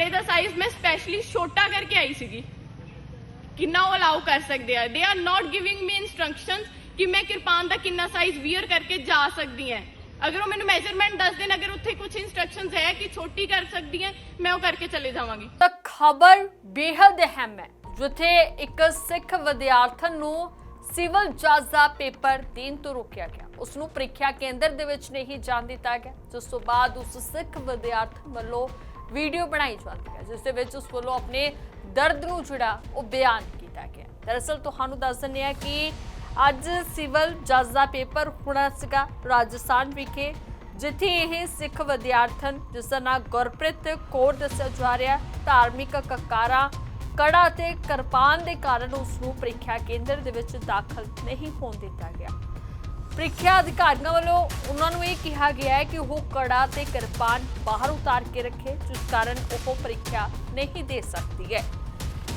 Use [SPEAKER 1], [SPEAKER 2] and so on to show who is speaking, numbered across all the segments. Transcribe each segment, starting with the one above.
[SPEAKER 1] ਕੜੇ ਦਾ ਸਾਈਜ਼ ਮੈਂ ਸਪੈਸ਼ਲੀ ਛੋਟਾ ਕਰਕੇ ਆਈ ਸੀਗੀ। ਕਿੰਨਾ ਉਹ ਅਲਾਉ ਕਰ ਸਕਦੇ ਆ। They are not giving me instructions ਕਿ ਮੈਂ ਕਿਰਪਾਨ ਦਾ ਕਿੰਨਾ ਸਾਈਜ਼ ਵੀਅਰ ਕਰਕੇ ਜਾ ਸਕਦੀ ਹਾਂ। ਅਗਰ ਉਹ ਮੈਨੂੰ ਮੈਜ਼ਰਮੈਂਟ ਦੱਸ ਦੇਣ, ਅਗਰ ਉੱਥੇ ਕੁਝ ਇਨਸਟਰਕਸ਼ਨਸ ਹੈ ਕਿ ਛੋਟੀ ਕਰ ਸਕਦੀ ਹੈ, ਮੈਂ ਉਹ ਕਰਕੇ ਚਲੇ ਜਾਵਾਂਗੀ।
[SPEAKER 2] ਤਾਂ ਖਬਰ ਬੇहद ਅਹਿਮ ਹੈ, ਜਿੱਥੇ ਇੱਕ ਸਿੱਖ ਵਿਦਿਆਰਥਣ ਨੂੰ ਸਿਵਲ ਜੱਜ ਦਾ ਪੇਪਰ ਦੇਣ ਤੋਂ ਰੋਕਿਆ ਗਿਆ। ਉਸ ਨੂੰ ਪ੍ਰੀਖਿਆ ਕੇਂਦਰ ਦੇ ਵਿੱਚ ਨਹੀਂ ਜਾਣ ਦਿੱਤਾ ਗਿਆ, ਜਿਸ ਤੋਂ ਬਾਅਦ ਉਸ ਸਿੱਖ ਵਿਦਿਆਰਥਣ ਵੱਲੋਂ ਵੀਡੀਓ ਬਣਾਈ ਜਾਂਦੀ ਹੈ, ਜਿਸ ਦੇ ਵਿੱਚ ਉਸ ਵੱਲੋਂ ਆਪਣੇ ਦਰਦ ਨੂੰ ਜਿਹੜਾ ਉਹ ਬਿਆਨ ਕੀਤਾ ਗਿਆ ਦਰਅਸਲ ਤੁਹਾਨੂੰ ਦੱਸ ਦਿੰਦੇ ਹਾਂ ਕਿ ਅੱਜ ਸਿਵਲ ਜੱਜ ਦਾ ਪੇਪਰ ਹੋਣਾ ਸੀਗਾ ਰਾਜਸਥਾਨ ਵਿਖੇ, ਜਿੱਥੇ ਇਹ ਸਿੱਖ ਵਿਦਿਆਰਥਣ, ਜਿਸ ਦਾ ਨਾਮ ਗੁਰਪ੍ਰੀਤ ਕੌਰ ਦੱਸਿਆ ਜਾ ਰਿਹਾ ਧਾਰਮਿਕ ਕਕਾਰਾਂ ਕੜਾ ਤੇ ਕਿਰਪਾਨ ਦੇ ਕਾਰਨ ਉਸ ਨੂੰ ਪ੍ਰੀਖਿਆ ਕੇਂਦਰ ਦੇ ਵਿੱਚ ਦਾਖਲ ਨਹੀਂ ਹੋਣ ਦਿੱਤਾ ਗਿਆ। ਪ੍ਰੀਖਿਆ ਅਧਿਕਾਰੀਆਂ ਵੱਲੋਂ ਉਹਨਾਂ ਨੂੰ ਇਹ ਕਿਹਾ ਗਿਆ ਹੈ ਕਿ ਉਹ ਕੜਾ ਤੇ ਕਿਰਪਾਨ ਬਾਹਰ ਉਤਾਰ ਕੇ ਰੱਖੇ, ਜਿਸ ਕਾਰਨ ਉਹ ਪ੍ਰੀਖਿਆ ਨਹੀਂ ਦੇ ਸਕਦੀ ਹੈ।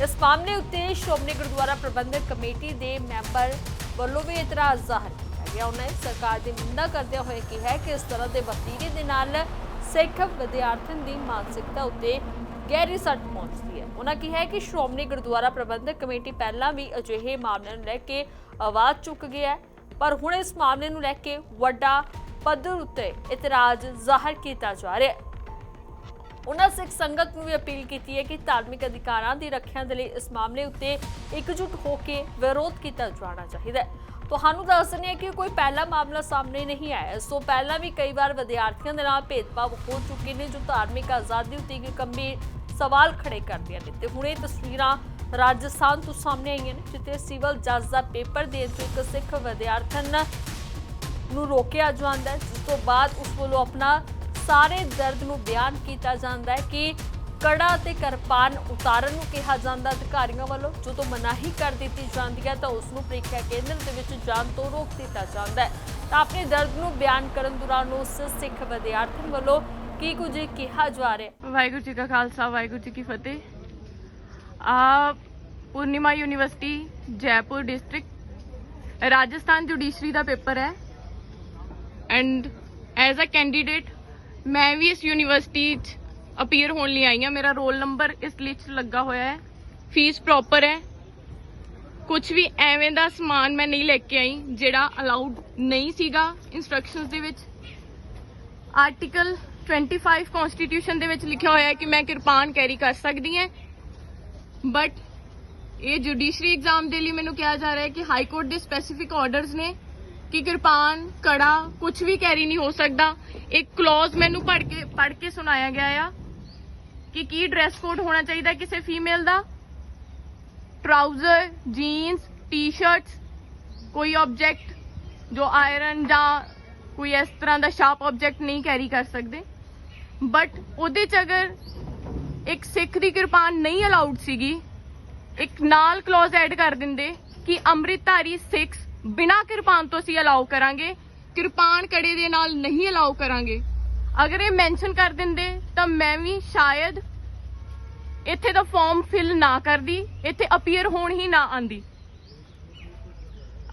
[SPEAKER 2] ਇਸ ਮਾਮਲੇ ਉੱਤੇ ਸ਼੍ਰੋਮਣੀ ਗੁਰਦੁਆਰਾ ਪ੍ਰਬੰਧਕ ਕਮੇਟੀ ਦੇ ਮੈਂਬਰ ਵੱਲੋਂ ਵੀ ਇਤਰਾਜ਼ ਜ਼ਾਹਰ ਕੀਤਾ ਗਿਆ। ਉਹਨਾਂ ਨੇ ਸਰਕਾਰ ਦੀ ਨਿੰਦਾ ਕਰਦਿਆਂ ਹੋਏ ਕਿਹਾ ਕਿ ਇਸ ਤਰ੍ਹਾਂ ਦੇ ਵਤੀਰੇ ਦੇ ਨਾਲ ਸਿੱਖ ਵਿਦਿਆਰਥਣ ਦੀ ਮਾਨਸਿਕਤਾ ਉੱਤੇ ਗਹਿਰੀ ਸੱਟ ਪਹੁੰਚਦੀ ਹੈ। ਉਹਨਾਂ ਕਿਹਾ ਕਿ ਸ਼੍ਰੋਮਣੀ ਗੁਰਦੁਆਰਾ ਪ੍ਰਬੰਧਕ ਕਮੇਟੀ ਪਹਿਲਾਂ ਵੀ ਅਜਿਹੇ ਮਾਮਲਿਆਂ ਨੂੰ ਲੈ ਕੇ ਆਵਾਜ਼ ਚੁੱਕ ਗਿਆ ਹੈ। ਪਰ ਹੁਣ ਇਸ ਮਾਮਲੇ ਨੂੰ ਲੈ ਕੇ ਵੱਡਾ ਪੱਧਰ ਉੱਤੇ ਇਤਰਾਜ਼ ਜ਼ਾਹਰ ਕੀਤਾ ਜਾ ਰਿਹਾ ਹੈ। ਉਹਨਾਂ ਸਿੱਖ ਸੰਗਤ ਨੂੰ ਵੀ ਅਪੀਲ ਕੀਤੀ ਹੈ ਕਿ ਧਾਰਮਿਕ ਅਧਿਕਾਰਾਂ ਦੀ ਰੱਖਿਆ ਦੇ ਲਈ ਇਸ ਮਾਮਲੇ ਉੱਤੇ ਇਕਜੁੱਟ ਹੋ ਕੇ ਵਿਰੋਧ ਕੀਤਾ ਜਾਣਾ ਚਾਹੀਦਾ ਹੈ। ਤੁਹਾਨੂੰ ਦੱਸ ਦਿੰਦੇ ਹਾਂ ਕਿ ਕੋਈ ਪਹਿਲਾ ਮਾਮਲਾ ਸਾਹਮਣੇ ਨਹੀਂ ਆਇਆ। ਇਸ ਤੋਂ ਪਹਿਲਾਂ ਵੀ ਕਈ ਵਾਰ ਵਿਦਿਆਰਥੀਆਂ ਦੇ ਨਾਲ ਭੇਦਭਾਵ ਹੋ ਚੁੱਕੇ ਨੇ ਜੋ ਧਾਰਮਿਕ ਆਜ਼ਾਦੀ ਉੱਤੇ ਇੱਕ ਗੰਭੀਰ ਸਵਾਲ ਖੜੇ ਕਰਦੀਆਂ ਨੇ। ਤੇ ਹੁਣ ਇਹ ਤਸਵੀਰਾਂ ਰਾਜਸਥਾਨ ਤੋਂ ਸਾਹਮਣੇ ਆਈਆਂ ਨੇ, ਜਿੱਥੇ ਸਿਵਲ ਜੱਜ ਦਾ ਪੇਪਰ ਦੇਣ ਤੋਂ ਇੱਕ ਸਿੱਖ ਵਿਦਿਆਰਥਣ ਨੂੰ ਰੋਕਿਆ ਜਾਂਦਾ ਹੈ, ਜਿਸ ਤੋਂ ਬਾਅਦ ਉਸ ਵੱਲੋਂ ਆਪਣਾ ਸਾਰੇ ਦਰਦ ਨੂੰ ਬਿਆਨ ਕੀਤਾ ਜਾਂਦਾ ਹੈ ਕਿ ਕੜਾ ਤੇ ਕਿਰਪਾਨ ਉਤਾਰਨ ਨੂੰ ਕਿਹਾ ਜਾਂਦਾ, ਅਧਿਕਾਰੀਆਂ ਵੱਲੋਂ ਜਦੋਂ ਮਨਾਹੀ ਕਰ ਦਿੱਤੀ ਜਾਂਦੀ ਹੈ ਤਾਂ ਉਸ ਨੂੰ ਪ੍ਰੀਖਿਆ ਕੇਂਦਰ ਦੇ ਵਿੱਚ ਜਾਣ ਤੋਂ ਰੋਕ ਦਿੱਤਾ ਜਾਂਦਾ ਹੈ। ਤਾਂ ਆਪਣੇ ਦਰਦ ਨੂੰ ਬਿਆਨ ਕਰਨ ਦੌਰਾਨ ਉਸ ਸਿੱਖ ਵਿਦਿਆਰਥਣ ਵੱਲੋਂ ਕੀ ਕੁਝ ਕਿਹਾ ਜਾ ਰਿਹਾ
[SPEAKER 1] ਵਾਹਿਗੁਰੂ ਜੀ ਕਾ ਖਾਲਸਾ, ਵਾਹਿਗੁਰੂ ਜੀ ਕੀ ਫਤਿਹ। ਆ Poornima university, Jaipur district, Rajasthan judiciary ਦਾ ਪੇਪਰ ਹੈ। ਐਂਡ ਐਜ਼ ਅ ਕੈਂਡੀਡੇਟ ਮੈਂ ਵੀ ਇਸ ਯੂਨੀਵਰਸਿਟੀ 'ਚ ਅਪੀਅਰ ਹੋਣ ਲਈ ਆਈ ਹਾਂ। ਮੇਰਾ ਰੋਲ ਨੰਬਰ ਇਸ ਲਿਸਟ 'ਚ ਲੱਗਾ ਹੋਇਆ ਹੈ। ਫੀਸ ਪ੍ਰੋਪਰ ਹੈ। ਕੁਝ ਵੀ ਐਵੇਂ ਦਾ ਸਮਾਨ ਮੈਂ ਨਹੀਂ ਲੈ ਕੇ ਆਈ, ਜਿਹੜਾ ਅਲਾਉਡ ਨਹੀਂ ਸੀਗਾ ਇਨਸਟਰਕਸ਼ਨਸ ਦੇ ਵਿੱਚ। ਆਰਟੀਕਲ 25 ਕਨਸਟੀਟਿਊਸ਼ਨ ਦੇ ਵਿੱਚ ਲਿਖਿਆ ਹੋਇਆ ਹੈ ਕਿ ਮੈਂ ਕਿਰਪਾਨ ਕੈਰੀ ਕਰ ਸਕਦੀ ਹਾਂ। ਬਟ ਇਹ ਜੁਡੀਸ਼ਰੀ ਐਗਜ਼ਾਮ ਦੇ ਲਈ ਮੈਨੂੰ ਕਿਹਾ ਜਾ ਰਿਹਾ ਹੈ ਕਿ ਹਾਈ ਕੋਰਟ ਦੇ ਸਪੈਸੀਫਿਕ ਆਰਡਰਸ ਨੇ ਕਿ ਕਿਰਪਾਨ, ਕੜਾ ਕੁਝ ਵੀ ਕੈਰੀ ਨਹੀਂ ਹੋ ਸਕਦਾ। ਇੱਕ ਕਲੌਜ਼ ਮੈਨੂੰ ਪੜ੍ਹ ਕੇ ਪੜ੍ਹ ਕੇ ਸੁਣਾਇਆ ਗਿਆ ਆ ਕਿ ਕੀ ਡਰੈਸ ਕੋਡ ਹੋਣਾ ਚਾਹੀਦਾ ਕਿਸੇ ਫੀਮੇਲ ਦਾ? ਟਰਾਊਜ਼ਰ ਜੀਨਸ ਟੀ-ਸ਼ਰਟਸ ਕੋਈ ਆਬਜੈਕਟ ਜੋ ਆਇਰਨ ਜਾਂ ਕੋਈ ਇਸ ਤਰ੍ਹਾਂ ਦਾ ਸ਼ਾਰਪ ਆਬਜੈਕਟ ਨਹੀਂ ਕੈਰੀ ਕਰ ਸਕਦੇ। ਬਟ ਉਹਦੇ ਚ ਅਗਰ ਇੱਕ ਸਿੱਖ ਦੀ ਕਿਰਪਾਨ ਨਹੀਂ ਅਲਾਉਡ ਸੀਗੀ ਇੱਕ ਨਾਲ ਕਲੌਜ਼ ਐਡ ਕਰ ਦਿੰਦੇ ਕਿ ਅੰਮ੍ਰਿਤਧਾਰੀ ਸਿੱਖ ਬਿਨਾਂ ਕਿਰਪਾਨ ਤੋਂ ਅਸੀਂ ਅਲਾਉ ਕਰਾਂਗੇ, ਕਿਰਪਾਨ ਕੜੇ ਦੇ ਨਾਲ ਨਹੀਂ ਅਲਾਉ ਕਰਾਂਗੇ। ਅਗਰ ਇਹ ਮੈਂਸ਼ਨ ਕਰ ਦਿੰਦੇ, ਤਾਂ ਮੈਂ ਵੀ ਸ਼ਾਇਦ ਇੱਥੇ ਦਾ ਫਾਰਮ ਫਿਲ ਨਾ ਕਰਦੀ, ਇੱਥੇ ਅਪੀਅਰ ਹੋਣ ਹੀ ਨਾ ਆਂਦੀ।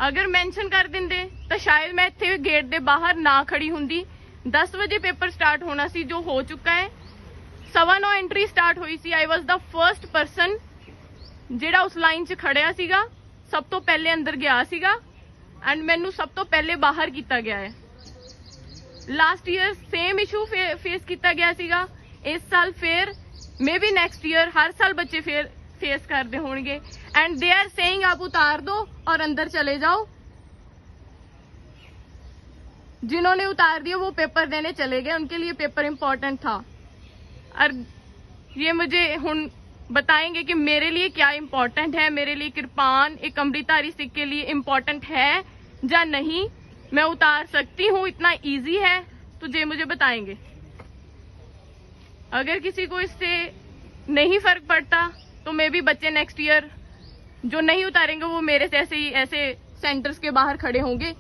[SPEAKER 1] ਅਗਰ ਮੈਂਸ਼ਨ ਕਰ ਦਿੰਦੇ, ਤਾਂ ਸ਼ਾਇਦ ਮੈਂ ਇੱਥੇ ਗੇਟ ਦੇ ਬਾਹਰ ਨਾ ਖੜੀ ਹੁੰਦੀ। 10 ਵਜੇ ਪੇਪਰ ਸਟਾਰਟ ਹੋਣਾ ਸੀ, ਜੋ ਹੋ ਚੁੱਕਾ ਹੈ। ਸਵਾ ਨੌ ਐਂਟਰੀ ਸਟਾਰਟ ਹੋਈ ਸੀ ਆਈ ਵਾਸ ਦਾ ਫਰਸਟ ਪਰਸਨ ਜਿਹੜਾ ਉਸ ਲਾਈਨ 'ਚ ਖੜਿਆ ਸੀਗਾ ਸਭ ਤੋਂ ਪਹਿਲੇ ਅੰਦਰ ਗਿਆ ਸੀਗਾ ਐਂਡ ਮੈਨੂੰ ਸਭ ਤੋਂ ਪਹਿਲੇ ਬਾਹਰ ਕੀਤਾ ਗਿਆ ਹੈ last year same issue face ਕੀਤਾ ਗਿਆ ਸੀਗਾ ਇਸ ਸਾਲ ਫੇਰ ਮੇਬੀ ਨੈਕਸਟ ਈਅਰ ਹਰ ਸਾਲ ਬੱਚੇ ਫੇਰ ਫੇਸ ਕਰਦੇ ਹੋਣਗੇ ਐਂਡ ਦੇ ਆਰ ਸੇਇੰਗ ਆਪ ਉਤਾਰ दो और अंदर चले जाओ जिन्होंने उतार दिया वो पेपर देने चले गए उनके लिए पेपर इम्पोर्टेंट था और ये मुझे हुन बताएँगे कि मेरे लिए क्या इम्पोर्टेंट है, मेरे लिए कृपान एक अमृतधारी सिख के लिए इम्पोर्टेंट है या नहीं? मैं उतार सकती हूँ, इतना इजी है तो ये मुझे बताएँगे। अगर किसी को इससे नहीं फ़र्क पड़ता तो मे भी बच्चे नेक्स्ट ईयर जो नहीं उतारेंगे, वो मेरे से ऐसे ही, ऐसे सेंटर्स के बाहर खड़े होंगे।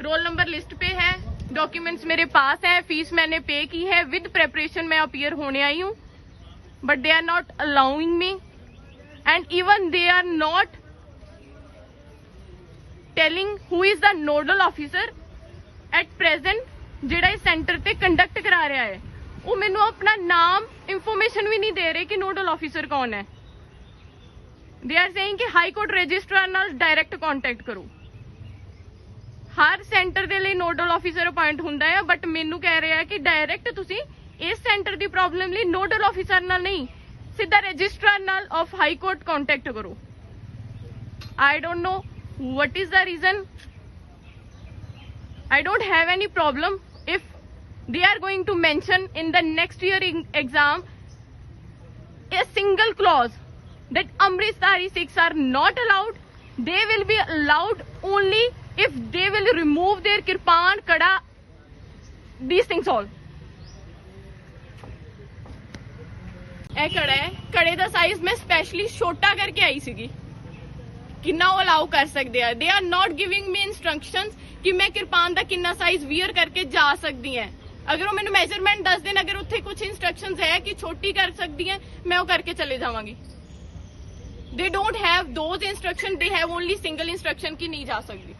[SPEAKER 1] रोल नंबर लिस्ट पे है डॉक्यूमेंट्स मेरे पास है फ़ीस मैंने पे की है विद प्रेपरेशन मैं अपीयर होने आई हूँ। but they are not allowing me. And even they are not telling who is the nodal officer at present ਜਿਹੜਾ ਇਸ ਸੈਂਟਰ ਤੇ ਕੰਡਕਟ ਕਰਾ ਰਿਹਾ ਹੈ ਉਹ ਮੈਨੂੰ ਆਪਣਾ ਨਾਮ ਇਨਫੋਰਮੇਸ਼ਨ ਵੀ ਨਹੀਂ ਦੇ ਰਹੇ ਕਿ ਨੋਡਲ ਆਫੀਸਰ ਕੌਣ ਹੈ ਦੇ ਆਰ ਸੇਇੰਗ ਕਿ ਹਾਈ ਕੋਰਟ ਰਜਿਸਟਰਾਰ ਨਾਲ ਡਾਇਰੈਕਟ ਕੰਟੈਕਟ ਕਰੋ ਹਰ ਸੈਂਟਰ ਦੇ ਲਈ ਨੋਡਲ ਆਫੀਸਰ ਅਪਾਇੰਟ ਹੁੰਦਾ ਹੈ ਬਟ ਮੈਨੂੰ ਕਹਿ ਰਿਹਾ ਕਿ ਡਾਇਰੈਕਟ ਤੁਸੀਂ ਇਸ ਸੈਂਟਰ ਦੀ ਪ੍ਰੋਬਲਮ ਲਈ ਨੋਡਲ ਆਫੀਸਰ ਨਾਲ ਨਹੀਂ ਸਿੱਧਾ ਰਜਿਸਟਰਾਰ ਨਾਲ ਆਫ ਹਾਈ ਕੋਰਟ ਕੰਟੈਕਟ ਕਰੋ I don't know what is the reason. I don't have any problem if they are going to mention in the next year in- exam a single clause that Amritari Sikhs are not allowed. They will be allowed only if they will remove their kirpan, kada, these things all. ਇਹ ਕੜਾ ਹੈ। ਕੜੇ ਦਾ size ਮੈਂ specially ਛੋਟਾ ਕਰਕੇ ਆਈ ਸੀਗੀ। ਕਿੰਨਾ ਉਹ ਅਲਾਉ ਕਰ ਸਕਦੇ ਆ। They are not giving me instructions ਕਿ ਮੈਂ ਕਿਰਪਾਨ ਦਾ ਕਿੰਨਾ ਸਾਈਜ਼ ਵੀਅਰ ਕਰਕੇ ਜਾ ਸਕਦੀ ਹਾਂ। ਅਗਰ ਉਹ ਮੈਨੂੰ ਮੈਜ਼ਰਮੈਂਟ ਦੱਸ ਦੇਣ, ਅਗਰ ਉੱਥੇ ਕੁਝ ਇਨਸਟਰਕਸ਼ਨਸ ਹੈ ਕਿ ਛੋਟੀ ਕਰ ਸਕਦੀ ਹੈ, ਮੈਂ ਉਹ ਕਰਕੇ ਚਲੇ ਜਾਵਾਂਗੀ। They don't have those instruction they have only single instruction ਕਿ ਨਹੀਂ ਜਾ ਸਕਦੀ।